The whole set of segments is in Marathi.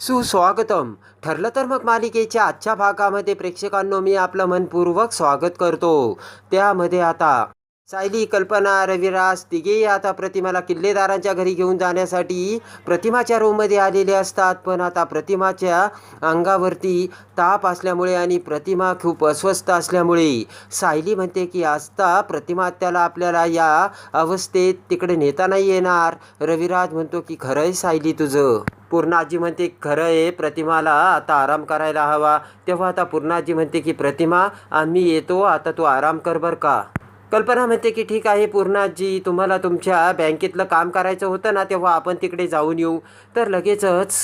सुस्वागतम. ठरलं तर मग मालिकेच्या आजच्या भागामध्ये प्रेक्षकांनो मी आपलं मनपूर्वक स्वागत करतो. त्यामध्ये आता सायली कल्पना रविराज तिघेही आता प्रतिमाला किल्लेदारांच्या घरी घेऊन जाण्यासाठी प्रतिमाच्या रूममध्ये आलेले असतात. पण आता प्रतिमाच्या अंगावरती ताप असल्यामुळे आणि प्रतिमा खूप अस्वस्थ असल्यामुळे सायली म्हणते की आजता प्रतिमा त्याला आपल्याला या अवस्थेत तिकडे नेता नाही येणार. रविराज म्हणतो की खरं आहे सायली तुझं. पूर्णाजी म्हणते खरं आहे प्रतिमाला आता आराम करायला हवा. तेव्हा आता पूर्णाजी म्हणते की प्रतिमा आम्ही येतो आता तू आराम कर बरं का. कल्पना म्हणते की ठीक आहे पूर्णाजी तुम्हाला तुमच्या बँकेतलं काम करायचं होतं ना तेव्हा आपण तिकडे जाऊन येऊ. तर लगेचच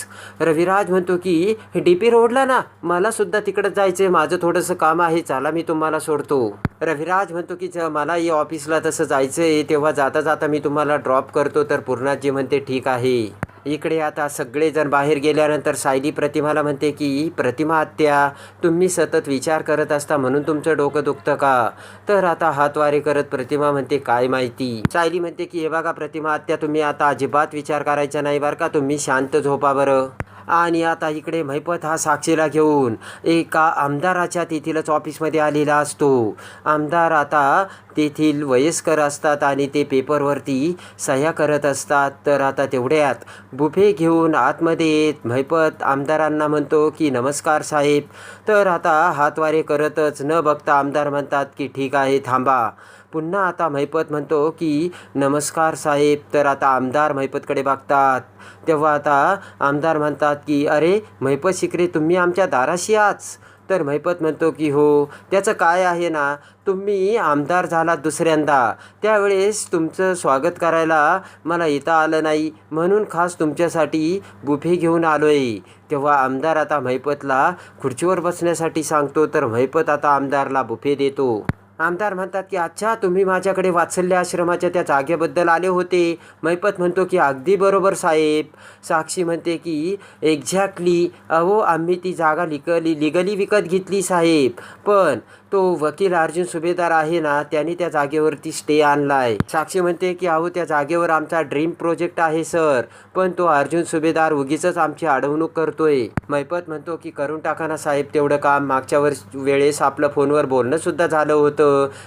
रविराज म्हणतो की डी पी रोडला ना मला सुद्धा तिकडं जायचं आहे माझं थोडंसं काम आहे चला मी तुम्हाला सोडतो. रविराज म्हणतो की ज- मला या ऑफिसला तसं जायचं आहे तेव्हा जाता जाता मी तुम्हाला ड्रॉप करतो. तर पूर्णाजी म्हणते ठीक आहे. इकडे आता सगळेजण बाहेर गेल्यानंतर सायली प्रतिमाला म्हणते की प्रतिमा आत्या तुम्ही सतत विचार करत असता म्हणून तुमचं डोकं दुखतं का? तर आता हातवारे करत प्रतिमा म्हणते काय माहिती? सायली म्हणते की हे बघा प्रतिमा आत्या तुम्ही आता अजिबात विचार करायचा नाही बरं का? तुम्ही शांत झोपा बरं. आणि आता इकडे महिपत हा साक्षीला घेऊन एका आमदाराच्या तेथीलच ऑफिसमध्ये आलेला असतो. आमदार आता तेथील वयस्कर असतात आणि ते पेपरवरती सह्या करत असतात. तर आता तेवढ्यात बुफे घेऊन आतमध्ये येत महिपत आमदारांना म्हणतो की नमस्कार साहेब. तर आता हातवारे करतच न बघता आमदार म्हणतात की ठीक आहे थांबा. पुन्हा आता महिपत म्हणतो की नमस्कार साहेब. तर आता आमदार महिपतकडे बघतात. तेव्हा आता आमदार म्हणतात की अरे महिपत शिकरे तुम्ही आमच्या दाराशी आच तर महिपत म्हणतो की हो. त्याचं काय आहे ना तुम्ही आमदार झालात दुसऱ्यांदा. त्यावेळेस तुमचं स्वागत करायला मला येता आलं नाही. म्हणून खास तुमच्यासाठी बुफे घेऊन आलो आहे तेव्हा आमदार आता महिपतला खुर्चीवर बसण्यासाठी सांगतो. तर महिपत आता आमदारला बुफे देतो. आमदार म्हणतात की अच्छा तुम्ही माझ्याकडे वात्सल्य आश्रमाच्या त्या जागेबद्दल आले होते. मैपत म्हणतो की अगदी बरोबर साहेब. साक्षी म्हणते की एक्झॅक्टली अहो आम्ही ती जागा लिकली लिगली विकत घेतली साहेब. पण तो वकील अर्जुन सुभेदार आहे ना त्याने त्या जागेवरती स्टे आणलाय. साक्षी म्हणते की अहो त्या जागेवर आमचा ड्रीम प्रोजेक्ट आहे सर. पण तो अर्जुन सुभेदार उगीच आमची अडवणूक करतोय. मैपत म्हणतो की करून टाका ना साहेब तेवढं काम. मागच्या वर्ष वेळेस आपलं फोनवर बोलणं सुद्धा झालं होतं.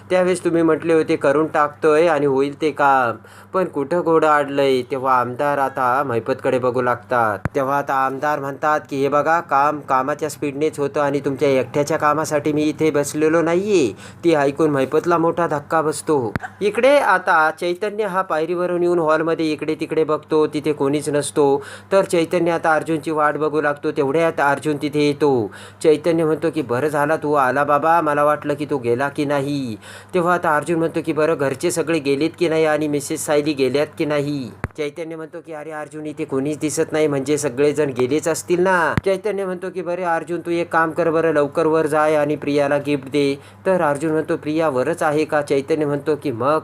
त्यावेळेस तुम्ही म्हटले होते करून टाकतोय आणि होईल ते काम. पण कुठं घोडं आडलंय? तेव्हा आमदार आता मैपतकडे बघू लागतात. तेव्हा आता आमदार म्हणतात की हे बघा काम कामाच्या स्पीडनेच होतं आणि तुमच्या एकट्याच्या कामासाठी मी इथे बसलेलो नाहीये. ती ऐकून मैपतला मोठा धक्का बसतो. इकडे आता चैतन्य हा पायरीवरून येऊन हॉलमध्ये इकडे तिकडे बघतो. तिथे कोणीच नसतो. तर चैतन्य आता अर्जुनची वाट बघू लागतो. तेवढ्यात अर्जुन तिथे येतो. चैतन्य म्हणतो की बरं झाला तू आला बाबा. मला वाटलं की तू गेला की नाही. तेव्हा आता अर्जुन म्हणतो की बरं घरचे सगळे गेलेत की नाही आणि मिसेस सायली गेल्यात की नाही? चैतन्य म्हणतो की अरे अर्जुन इथे कोणीच दिसत नाही म्हणजे सगळेजण गेलेच असतील ना? चैतन्य म्हणतो की बरे अर्जुन तू एक काम कर बरं लवकर वर जाय आणि प्रियाला गिफ्ट दे. तर अर्जुन म्हणतो प्रिया वरच आहे का? चैतन्य म्हणतो की मग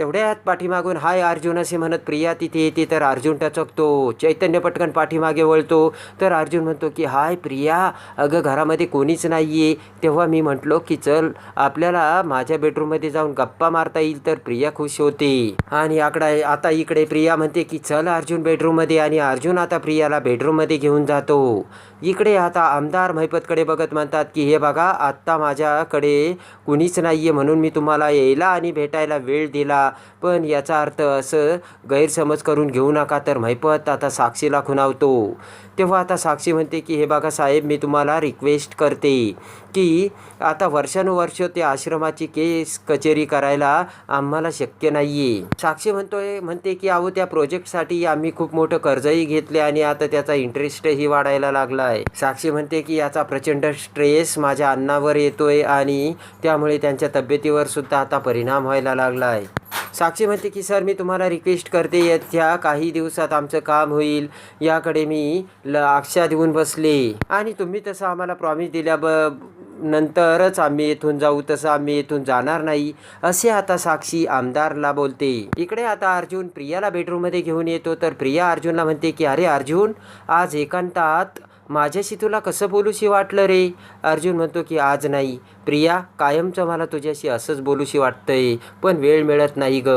तेवढ्यात पाठीमागून हाय अर्जुन असे म्हणत प्रिया तिथे येते. तर अर्जुन टचकतो. चैतन्य पटकन पाठीमागे वळतो. तर अर्जुन म्हणतो की हाय प्रिया अगं घरामध्ये कोणीच नाही आहे तेव्हा मी म्हटलो की चल आपल्याला माझ्या बेडरूममध्ये जाऊन गप्पा मारता येईल. तर प्रिया खुश होते. आणि आकडा आता इकडे प्रिया म्हणते की चल अर्जुन बेडरूममध्ये आणि अर्जुन आता प्रियाला बेडरूममध्ये घेऊन जातो. इकडे आता आमदार महिपतकडे बघत म्हणतात की हे बघा आत्ता माझ्याकडे कुणीच नाही आहे म्हणून मी तुम्हाला यायला आणि भेटायला वेळ दिला. पण याचा अर्थ असं गैरसमज करून घेऊ नका तर महिपत आता साक्षीला खुणावतो तेव्हा आता साक्षी म्हणते की हे बघा साहेब मी तुम्हाला रिक्वेस्ट करते की आता वर्षानुवर्ष ते आश्रमाची केस कचेरी करायला आम्हाला शक्य नाही आहे साक्षी म्हणतोय म्हणते की अहो त्या प्रोजेक्टसाठी आम्ही खूप मोठं कर्जही घेतले आणि आता त्याचा इंटरेस्टही वाढायला लागला आहे साक्षी म्हणते की याचा प्रचंड स्ट्रेस माझ्या अन्नावर येतोय आणि त्यामुळे त्यांच्या तब्येतीवर सुद्धा आता परिणाम व्हायला लागला आहे साक्षी म्हणते की सर मी तुम्हाला रिक्वेस्ट करते. येत्या काही दिवसात आमचं काम होईल. याकडे मी ल आक्षा देऊन बसले. आणि तुम्ही तसं आम्हाला प्रॉमिस दिल्या ब नंतरच आम्ही येथून जाऊ. तसं आम्ही येथून जाणार नाही असे आता साक्षी आमदारला बोलते. इकडे आता अर्जुन प्रियाला बेडरूममध्ये घेऊन येतो. तर प्रिया अर्जुनला म्हणते की अरे अर्जुन आज एकांतात माझ्याशी तुला कसं बोलूशी वाटलं रे? अर्जुन म्हणतो की आज नाही. प्रिया कायमचं मला तुझ्याशी असंच बोलूशी वाटतंय. पण वेळ मिळत नाही ग.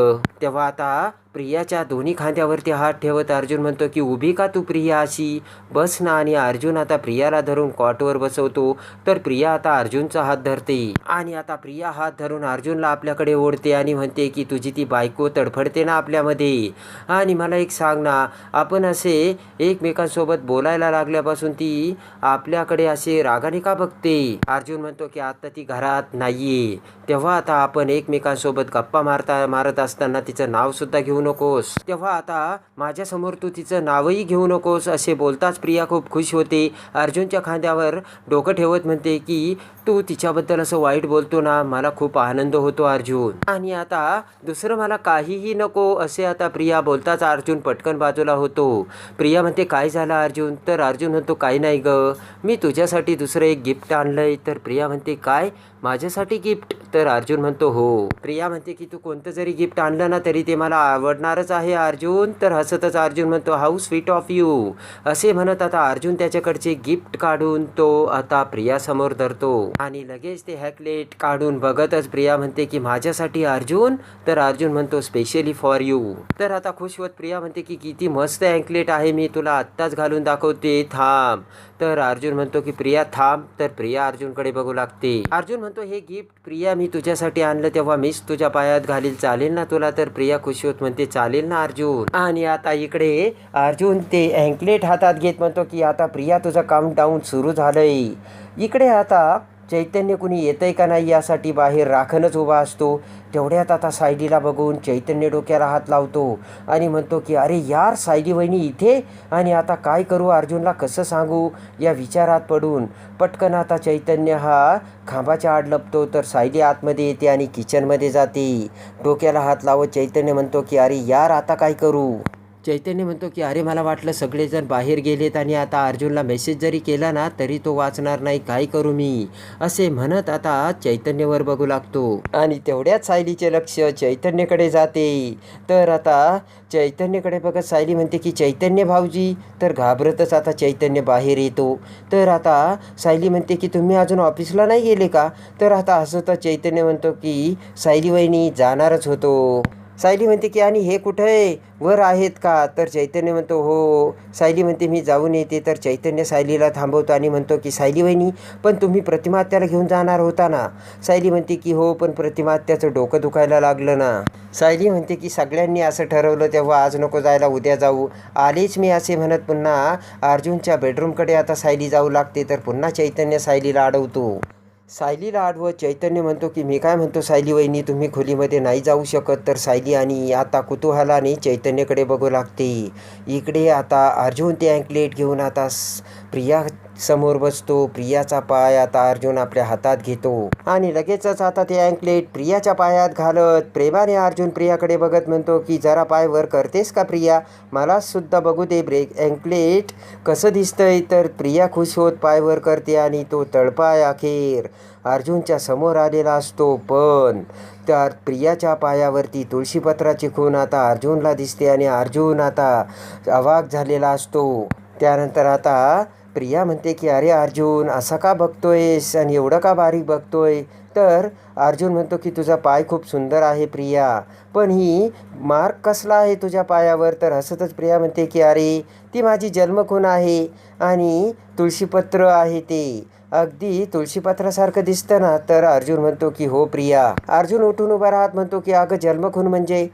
तेव्हा आता प्रियाच्या दोन्ही खांद्यावरती हात ठेवत अर्जुन म्हणतो की उभी का तू प्रिया अशी? बस ना. आणि अर्जुन आता प्रियाला धरून कॉटवर बसवतो. तर प्रिया आता अर्जुनचा हात धरते. आणि आता प्रिया हात धरून अर्जुनला आपल्याकडे ओढते आणि म्हणते की तुझी ती बायको तडफडते ना आपल्यामध्ये. आणि मला एक सांग ना आपण असे एकमेकांसोबत बोलायला लागल्यापासून ती आपल्याकडे असे रागाने का बघते? अर्जुन म्हणतो की आता ती घरात नाहीये. तेव्हा आता आपण एकमेकांसोबत गप्पा मारता मारत असताना तिचं नावसुद्धा घेऊन नकोस. तेव्हा आता माझ्यासमोर तू तिचं नावही घेऊ नकोस असे बोलताच प्रिया खूप खुश होते. अर्जुनच्या खांद्यावर डोकं ठेवत म्हणते की तू तिच्याबद्दल असं वाईट बोलतो ना मला खूप आनंद होतो अर्जुन. आणि आता दुसरं मला काहीही नको असे आता प्रिया बोलताच अर्जुन पटकन बाजूला होतो. प्रिया म्हणते काय झालं अर्जुन? तर अर्जुन म्हणतो काही नाही ग. मी तुझ्यासाठी दुसरं एक गिफ्ट आणलंय. तर प्रिया म्हणते काय? माझ्यासाठी गिफ्ट? तर अर्जुन म्हणतो हो. प्रिया म्हणते की तू कोणतं जरी गिफ्ट आणलं ना तरी ते मला आवडणारच आहे अर्जुन. तर हसतच अर्जुन म्हणतो हाऊ स्वीट ऑफ यू असे म्हणत आता अर्जुन त्याच्याकडचे गिफ्ट काढून तो आता प्रियासमोर धरतो. आणि लगेच ते हॅकलेट काढून बघतच प्रिया म्हणते की माझ्यासाठी अर्जुन? तर अर्जुन म्हणतो स्पेशली फॉर यू तर आता खुश होत प्रिया म्हणते की किती मस्त अँकलेट आहे मी तुला आत्ताच घालून दाखवते थांब. तर अर्जुन म्हणतो की प्रिया थांब. तर प्रिया अर्जुनकडे बघू लागते. अर्जुन म्हणतो हे गिफ्ट प्रिया मी तुझ्यासाठी आणलं तेव्हा मीच तुझ्या पायात घालील. चालेल ना तुला? तर प्रिया खुशी होत म्हणते चालेल ना अर्जुन. आणि आता इकडे अर्जुन ते अँकलेट हातात घेत म्हणतो की आता प्रिया तुझं काउंट डाऊन सुरू झालंय. इकडे आता चैतन्य कुणी येतंय का नाही यासाठी बाहेर राखणच उभा असतो. तेवढ्यात आता सायलीला बघून चैतन्य डोक्याला हात लावतो आणि म्हणतो की अरे यार सायली वहिनी इथे? आणि आता काय करू अर्जुनला कसं सांगू? या विचारात पडून पटकन आता चैतन्य हा खांबाच्या आड लपतो. तर सायली आतमध्ये येते आणि किचनमध्ये जाते. डोक्याला हात लावत चैतन्य म्हणतो की अरे यार आता काय करू? चैतन्य म्हणतो की अरे मला वाटलं सगळेजण बाहेर गेलेत आणि आता अर्जुनला मेसेज जरी केला ना तरी तो वाचणार नाही. काय करू मी? असे म्हणत आता चैतन्यवर बघू लागतो. आणि तेवढ्याच सायलीचे लक्ष चैतन्यकडे जाते. तर आता चैतन्यकडे बघत सायली म्हणते की चैतन्य भाऊजी तर घाबरतच आता चैतन्य बाहेर येतो. तर आता सायली म्हणते की तुम्ही अजून ऑफिसला नाही गेले का? तर आता असं तर चैतन्य म्हणतो की सायली वहिनी जाणारच होतो. सायली म्हणते की आणि हे कुठं आहे? वर आहेत का? तर चैतन्य म्हणतो हो. सायली म्हणते मी जाऊन येते. तर चैतन्य सायलीला थांबवतो आणि म्हणतो की सायली वहिनी पण तुम्ही प्रतिमात्याला घेऊन जाणार होता ना? सायली म्हणते की हो पण प्रतिमात्याचं डोकं दुखायला लागलं ना. सायली म्हणते की सगळ्यांनी असं ठरवलं तेव्हा आज नको जायला उद्या जाऊ. आलेच मी असे म्हणत पुन्हा अर्जुनच्या बेडरूमकडे आता सायली जाऊ लागते तर पुन्हा चैतन्य सायलीला अडवतो. सायलीला आडवं चैतन्य म्हणतो की मी काय म्हणतो सायली वहिनी तुम्ही खोलीमध्ये नाही जाऊ शकत तर सायली आणि आता कुतूहलाने चैतन्यकडे बघू लागते. इकडे आता अर्जुन ते अँकलेट घेऊन आता स- प्रिया समोर बसतो प्रियाचा पाय आता अर्जुन आपल्या हातात घेतो. आणि लगेचच आता ते अँकलेट प्रियाच्या पायात घालत प्रेमाने अर्जुन प्रियाकडे बघत म्हणतो की जरा पाय वर करतेस का प्रिया? मला सुद्धा बघू दे ब्रेक अँकलेट कसं दिसतंय? तर प्रिया खुश होत पाय वर करते आणि तो तळपाय अखेर अर्जुनच्या समोर आलेला असतो. पण त्या प्रियाच्या पायावरती तुळशीपत्राची खून आता अर्जुनला दिसते आणि अर्जुन आता अवाक झालेला असतो. त्यानंतर आता प्रिया म्हणते की अरे अर्जुन असा का बघतोयस आणि एवढं का बारीक बघतोय? तर अर्जुन म्हणतो की तुझा पाय खूप सुंदर आहे प्रिया पण ही मार्क कसला आहे तुझ्या पायावर? तर हसतच प्रिया म्हणते की अरे ती माझी जन्मखून आहे आणि तुळशीपत्र आहे ते. अगदी तुळशीपत्रासारखं दिसतं ना तर अर्जुन म्हणतो की हो प्रिया. अर्जुन उठून उभा राहत म्हणतो की अगं जन्मखून म्हणजे?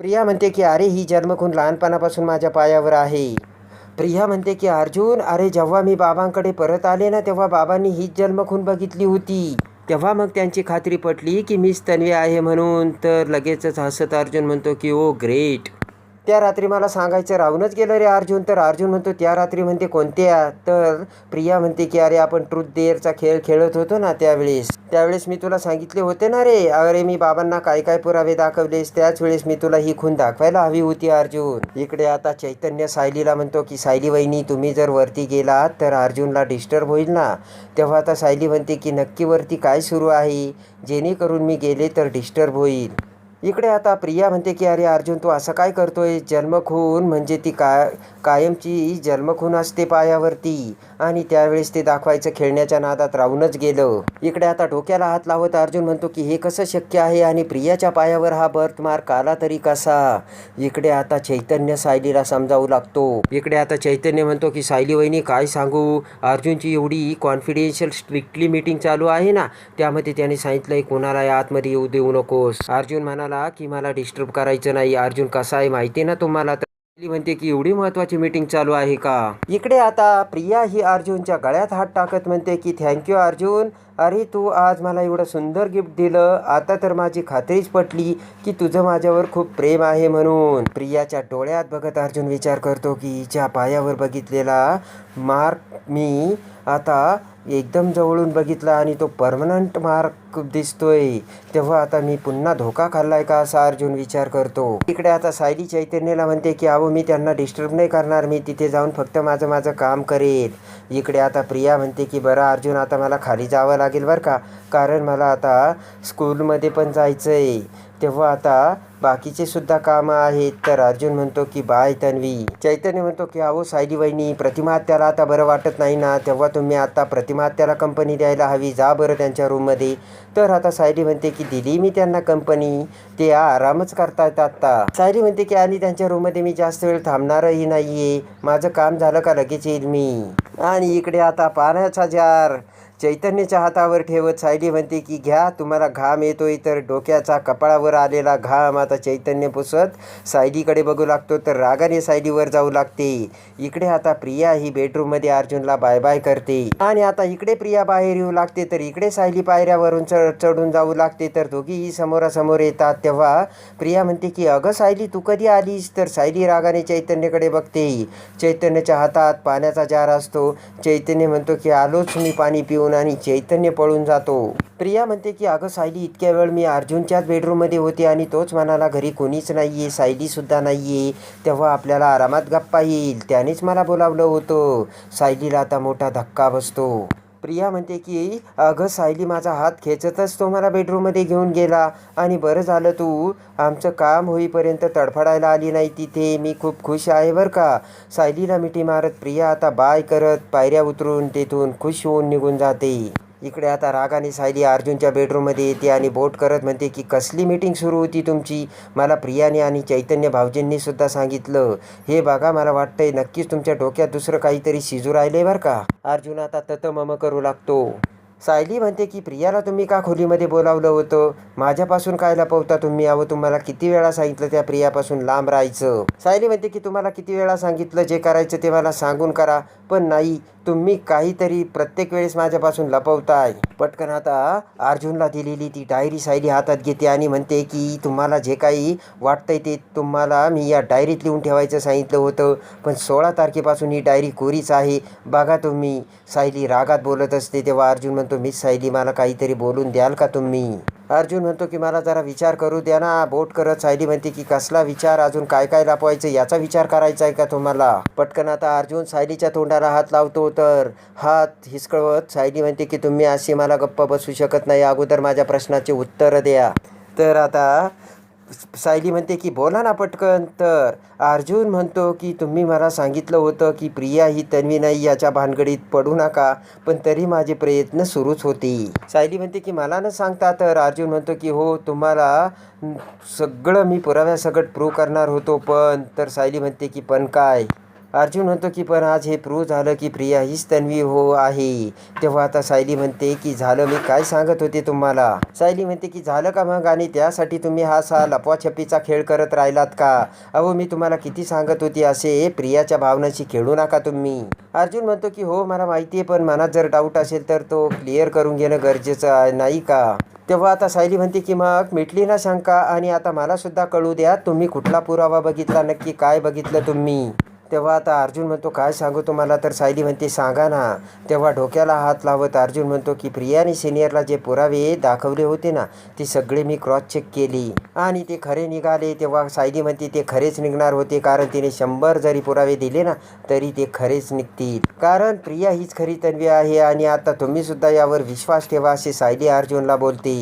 प्रिया म्हणते की अरे ही जन्मखून लहानपणापासून माझ्या पायावर आहे. प्रिया म्हणते की अर्जुन अरे जेव्हा मी बाबांकडे परत आले ना तेव्हा बाबांनी हीच जन्मखून बघितली होती. तेव्हा मग त्यांची खात्री पटली की मीच तन्वी आहे म्हणून. तर लगेचच हसत अर्जुन म्हणतो की ओ ग्रेट. त्या रात्री मला सांगायचं राहूनच गेलं रे अर्जुन. तर अर्जुन म्हणतो त्या रात्री म्हणते कोणत्या तर प्रिया म्हणते की अरे आपण ट्रूथ डेअरचा खेळ खेळत होतो ना त्यावेळेस. त्यावेळेस मी तुला सांगितले होते ना रे. अरे मी बाबांना काय काय पुरावे दाखवलेस त्याच वेळेस मी तुला ही खून दाखवायला हवी होती अर्जुन. इकडे आता चैतन्य सायलीला म्हणतो की सायली वहिनी तुम्ही जर वरती गेलात तर अर्जुनला डिस्टर्ब होईल ना. तेव्हा आता सायली म्हणते की नक्की वरती काय सुरू आहे? जेणेकरून मी गेले तर डिस्टर्ब होईल. इकडे आता प्रिया म्हणते की अरे अर्जुन तू असं काय करतोय? जन्मखून म्हणजे ती काय कायमची जन्मखून असते पायावरती. आणि त्यावेळेस ते दाखवायचं खेळण्याच्या नादात राहूनच गेलं. इकडे आता डोक्याला हात लावत अर्जुन म्हणतो की हे कसं शक्य आहे? आणि प्रियाच्या पायावर हा बर्थ मार्क आला तरी कसा? इकडे आता चैतन्य सायलीला समजावू लागतो. इकडे आता चैतन्य म्हणतो की सायली वहिनी काय सांगू? अर्जुनची एवढी कॉन्फिडेन्शियल स्ट्रिक्टली मीटिंग चालू आहे ना त्यामध्ये त्याने सांगितलंय कोणाला आतमध्ये येऊ देऊ नकोस. अर्जुन म्हणाला की मला डिस्टर्ब करायचं नाही. अर्जुन कसा आहे माहिती ना तुम्हाला? तर म्हणते की एवढी महत्वाची मीटिंग चालू आहे का? इकडे आता प्रिया ही अर्जुनच्या गळ्यात हात टाकत म्हणते की थँक्यू अर्जुन. अरे तू आज मला एवढं सुंदर गिफ्ट दिलं आता तर माझी खात्रीच पटली की तुझं माझ्यावर खूप प्रेम आहे म्हणून. प्रियाच्या डोळ्यात बघत अर्जुन विचार करतो की हिच्या पायावर बघितलेला मार्क मी आता एकदम जवळून बघितला आणि तो परमनंट मार्क दिसतोय. तेव्हा आता मी पुन्हा धोका खाल्लाय का असा अर्जुन विचार करतो. इकडे आता सायली चैतन्यला म्हणते की अहो मी त्यांना डिस्टर्ब नाही करणार मी तिथे जाऊन फक्त माझं माझं काम करेल. इकडे आता प्रिया म्हणते की बरं अर्जुन आता मला खाली जावं लागेल लागेल बरं का? कारण मला आता स्कूलमध्ये पण जायचं आहे तेव्हा आता बाकीचे सुद्धा कामं आहेत. तर अर्जुन म्हणतो की बाय तन्वी. चैतन्य म्हणतो की अहो सायली वहिनी प्रतिमाहत्याला आता बरं वाटत नाही ना? तेव्हा तुम्ही आता प्रतिमाहत्याला कंपनी द्यायला हवी. जा बरं त्यांच्या रूममध्ये. तर आता सायली म्हणते की दिली मी त्यांना कंपनी. ते आरामच करतायत आत्ता. सायली म्हणते की आणि त्यांच्या रूममध्ये मी जास्त वेळ थांबणारही आहे माझं काम झालं का लगेच येईल मी. आणि इकडे आता पाण्याचा जार. चैतन्याच्या हातावर ठेवत सायली म्हणते की घ्या तुम्हाला घाम येतोय तर डोक्याचा कपाळावर आलेला घाम आता चैतन्य पुसत सायलीकडे बघू लागतो तर रागाने सायलीवर जाऊ लागते. इकडे आता प्रिया ही बेडरूममध्ये अर्जुनला बाय बाय करते. आणि आता इकडे प्रिया बाहेर येऊ लागते तर इकडे सायली पायऱ्यावरून चढ चढून जाऊ लागते तर दोघीही समोरासमोर येतात. तेव्हा प्रिया म्हणते की अगं सायली तू कधी आलीस? तर सायली रागाने चैतन्यकडे बघते. चैतन्याच्या हातात पाण्याचा जार असतो. चैतन्य म्हणतो की आलोच मी पाणी पिऊन. आणि चैतन्य पळून जातो. प्रिया म्हणते की अगं सायली इतक्या वेळ मी अर्जुनच्याच बेडरूममध्ये होते आणि तोच म्हणाला घरी कोणीच नाही आहे सायलीसुद्धा नाही आहे तेव्हा आपल्याला आरामात गप्पा येईल. त्यानेच मला बोलावलं होतं. सायलीला आता मोठा धक्का बसतो. प्रिया म्हणते की अगं सायली माझा हात खेचतच तो मला बेडरूममध्ये घेऊन गेला. आणि बरं झालं तू. आमचं काम होईपर्यंत तडफडायला आली नाही तिथे. मी खूप खुश आहे बरं का. सायलीला मिठी मारत प्रिया आता बाय करत पायऱ्या उतरून तेथून खुश होऊन निघून जाते. इकडे आता रागाने सायली अर्जुनच्या बेडरूममध्ये येते आणि बोट करत म्हणते की कसली मीटिंग सुरू होती तुमची? मला प्रियाने आणि चैतन्य भाऊजींनी सुद्धा सांगितलं. हे बघा मला वाटतंय नक्कीच तुमच्या डोक्यात दुसरं काहीतरी शिजू राहिले बरं का? अर्जुन आता तत मम करू लागतो. सायली म्हणते की प्रियाला तुम्ही का खोलीमध्ये बोलावलं होतं? माझ्यापासून काय लपवता तुम्ही? अहो तुम्हाला किती वेळा सांगितलं त्या प्रियापासून लांब राहायचं? सायली म्हणते की तुम्हाला किती वेळा सांगितलं? जे करायचं ते मला सांगून करा. पण नाही तुम्ही काहीतरी प्रत्येक वेळेस माझ्यापासून लपवताय. पटकन आता अर्जुनला दिलेली ती डायरी सायली हातात घेते आणि म्हणते की तुम्हाला जे काही वाटतंय ते तुम्हाला मी या डायरीत लिहून ठेवायचं सांगितलं होतं. पण सोळा तारखेपासून ही डायरी कोरीच आहे. बघा तुम्ही. सायली रागात बोलत असते तेव्हा अर्जुन म्हणतो मिस सायली मला काहीतरी बोलून द्याल का तुम्ही? अर्जुन म्हणतो की मला जरा विचार करू द्या ना. बोट करत सायली म्हणते की कसला विचार? अजून काय काय लपवायचं? याचा विचार करायचा आहे का तुम्हाला? पटकन आता अर्जुन सायलीच्या तोंडाला हात लावतो. तर हात हिसकळवत सायली म्हणते की तुम्ही अशी मला गप्प बसू शकत नाही. अगोदर माझ्या प्रश्नाचे उत्तर द्या. तर आता सायली म्हणते की बोला ना पटकन. तर अर्जुन म्हणतो की तुम्ही मला सांगितलं होतं की प्रिया ही तन्वी नाही याच्या भानगडीत पडू नका पण तरी माझे प्रयत्न सुरूच होते. सायली म्हणते की मला न सांगता. तर अर्जुन म्हणतो की हो तुम्हाला सगळं मी पुराव्यासकट प्रूव्ह करणार होतो पण तर सायली म्हणते की पण काय? अर्जुन म्हणतो की पण आज हे प्रूव्ह झालं की प्रिया हीच तन्वी हो आहे. तेव्हा आता सायली म्हणते की झालं मी काय सांगत होते तुम्हाला? सायली म्हणते की झालं का मग? आणि त्यासाठी तुम्ही हा सा लपवाछपीचा खेळ करत राहिलात का? अहो मी तुम्हाला किती सांगत होती असे प्रियाच्या भावनाशी खेळू नका तुम्ही. अर्जुन म्हणतो की हो मला माहिती आहे पण मनात जर डाऊट असेल तर तो क्लिअर करून घेणं गरजेचं आहे नाही का? तेव्हा आता सायली म्हणते की मग मिटली ना शंका आणि आता मला सुद्धा कळू द्या तुम्ही कुठला पुरावा बघितला? नक्की काय बघितलं तुम्ही? तेव्हा आता अर्जुन म्हणतो काय सांगू तुम्हाला? तर सायली म्हणते सांगा ना. तेव्हा डोक्याला हात लावत अर्जुन म्हणतो की प्रियाने सिनियरला जे पुरावे दाखवले होते ना ते सगळे मी क्रॉस चेक केली. आणि ते खरे निघाले. तेव्हा सायली म्हणते ते खरेच निघणार होते कारण तिने शंभर जरी पुरावे दिले ना तरी ते खरेच निघतील. कारण प्रिया हीच खरी तन्वी आहे आणि आता तुम्ही सुद्धा यावर विश्वास ठेवा असे सायली अर्जुनला बोलते.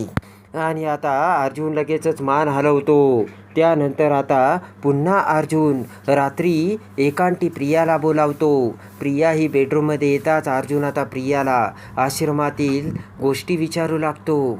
आणि आता अर्जुन लगेचच मान हलवतो. त्यानंतर आता पुन्हा अर्जुन रात्री एकांटी प्रियाला बोलावतो. प्रिया ही बेडरूममध्ये येताच अर्जुन आता प्रियाला आश्रमातील गोष्टी विचारू लागतो.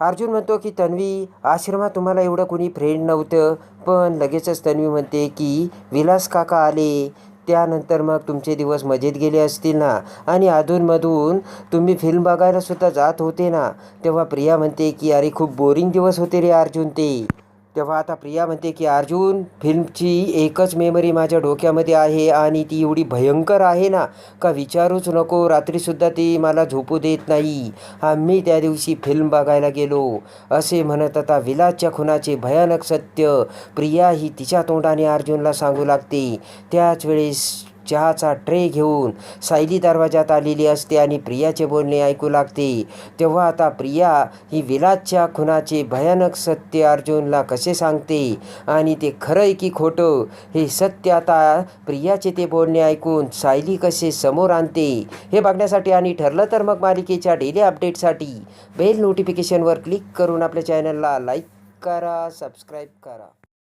अर्जुन म्हणतो की तन्वी आश्रमात तुम्हाला एवढं कोणी फ्रेंड नव्हतं. पण लगेचच तन्वी म्हणते की विलास काका आले. त्यानंतर मग तुमचे दिवस मजेत गेले असतील ना? आणि अधूनमधून तुम्ही फिल्म बघायला सुद्धा जात होते ना? तेव्हा प्रिया म्हणते की अरे खूप बोरिंग दिवस होते रे अर्जुन ते. तेव्हा आता प्रिया म्हणते की अर्जुन फिल्मची एकच मेमरी माझ्या डोक्यामध्ये आहे आणि ती एवढी भयंकर आहे ना का विचारूच नको रात्रीसुद्धा ती मला झोपू देत नाही. आम्ही त्या दिवशी फिल्म बघायला गेलो. असे म्हणत आता विलासच्या खुनाचे भयानक सत्य प्रिया ही तिच्या तोंडाने अर्जुनला सांगू लागते. त्याच वेळेस चहाचा ट्रे घेऊन सायली दरवाजात आलेली असते आणि प्रियाचे बोलणे ऐकू लागते. तेव्हा आता प्रिया ही विलासच्या खुनाचे भयानक सत्य अर्जुनला कसे सांगते? आणि ते खरं आहे की खोटं? हे सत्य आता प्रियाचे ते बोलणे ऐकून सायली कसे समोर आणते? हे बघण्यासाठी आणि ठरलं तर मग मालिकेच्या डेली अपडेटसाठी बेल नोटिफिकेशनवर क्लिक करून आपल्या चॅनलला लाईक करा सबस्क्राईब करा.